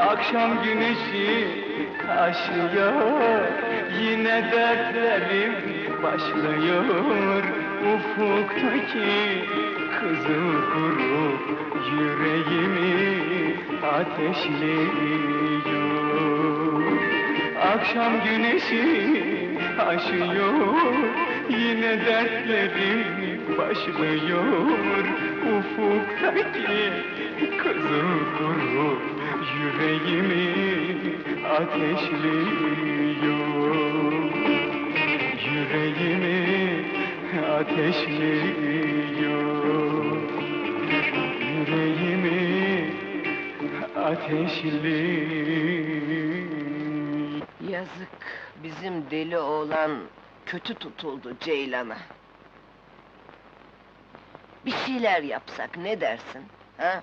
Akşam güneşi aşıyor Yine dertlerim başlıyor. Ufuktaki kızıl grup Yüreğimi ateşliyor. Akşam güneşi aşıyor Yine dertlerim başlıyor. Ufuktaki ateşliyor Yüreğimi ateşliyor Yüreğimi ateşliyor Yazık, bizim deli oğlan kötü tutuldu Ceylan'a. Bir şeyler yapsak ne dersin? Ha?